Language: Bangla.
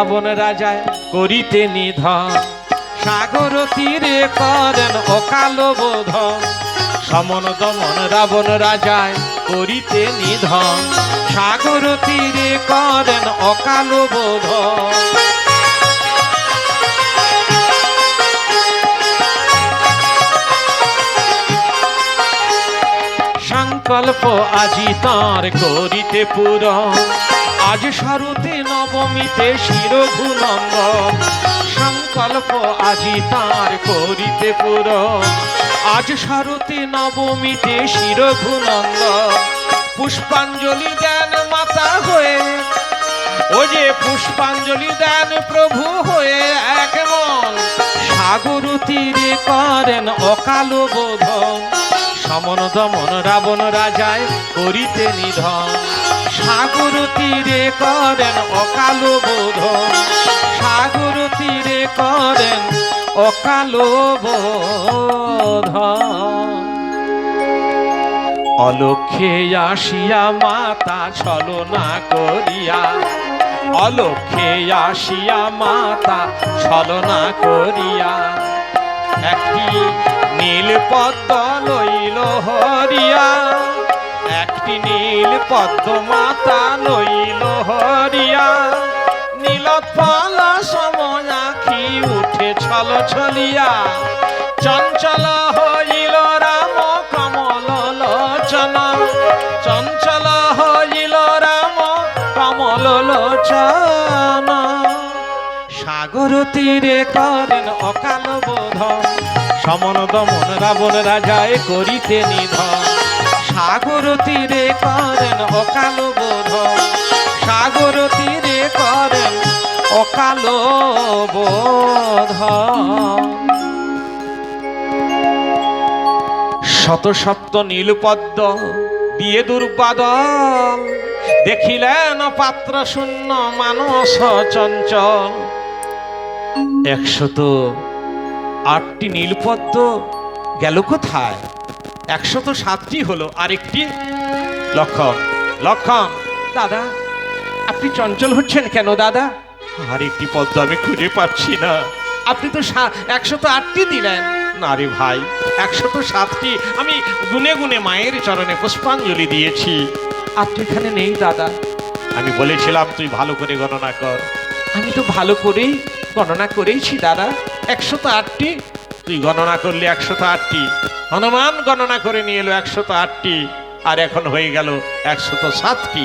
রাবণ রাজায় করিতে নিধন। সাগর তীরে করেন অকাল বোধ সমন দমন রাবণ রাজায় করিতে নিধন। সাগর তীরে করেন অকাল বোধ সংকল্প আজি তাঁর করিতে পূরণ। আজ সারুতে নবমীতে শিরঘুনন্দ সংকল্প আজি তাঁর করিতে পুর আজ সারুতে নবমীতে শিরঘুনন্দ পুষ্পাঞ্জলি দেন মাতা হয়ে। ও যে পুষ্পাঞ্জলি দেন প্রভু হয়ে এক মন সাগর তীরে করেন অকাল বোধন। সমন দমন রাবণ রাজায় করিতে নিধন। সাগর তীরে করেন অকাল বোধ। সাগর তীরে করেন অকাল বোধন অলক্ষে আসিয়া মাতা ছলনা করিয়া, অলক্ষে আসিয়া মাতা ছলনা করিয়া, একটি নীল পদ্ম লইল হরিয়া একটি নীল পদ্ম মাতা লইল হরিয়া। নীল পালা সময় আখি উঠে ছল ছলিয়া। চঞ্চল হইল রাম কমল লোচন। চঞ্চল হইল রাম কমল লোচন। সাগর তীরে করেন অকাল বোধন সমন দমন রাবণ রাজায় করিতে নিধন। সাগর তীরে করেন অকাল বোধ। সাগর তীরে করেন অকাল বোধ। শত সপ্ত নীলপদ্ম দিয়ে দুর্বাদল। দেখিলেন পাত্র শূন্য মানস চঞ্চল। একশত আটটি নীলপদ্ম গেল কোথায়? একশত সাতটি হলো আরেকটি লক্ষণ। লক্ষণ। দাদা আপনি চঞ্চল হচ্ছেন কেন দাদা? আরেকটি পদ্ম আমি খুঁজে পাচ্ছি না। আপনি তো একশত আটটি দিলেন। না রে ভাই। একশত সাতটি। আমি গুনে গুনে মায়ের চরণে পুষ্পাঞ্জলি দিয়েছি। আপনি এখানে নেই দাদা। আমি বলেছিলাম তুই ভালো করে গণনা কর। আমি তো ভালো করেই গণনা করেইছি দাদা। একশত আটটি তুই গণনা করলি একশত আটটি। হনুমান গণনা করে নিয়ে এলো একশত আটটি, আর এখন হয়ে গেল একশত সাতটি।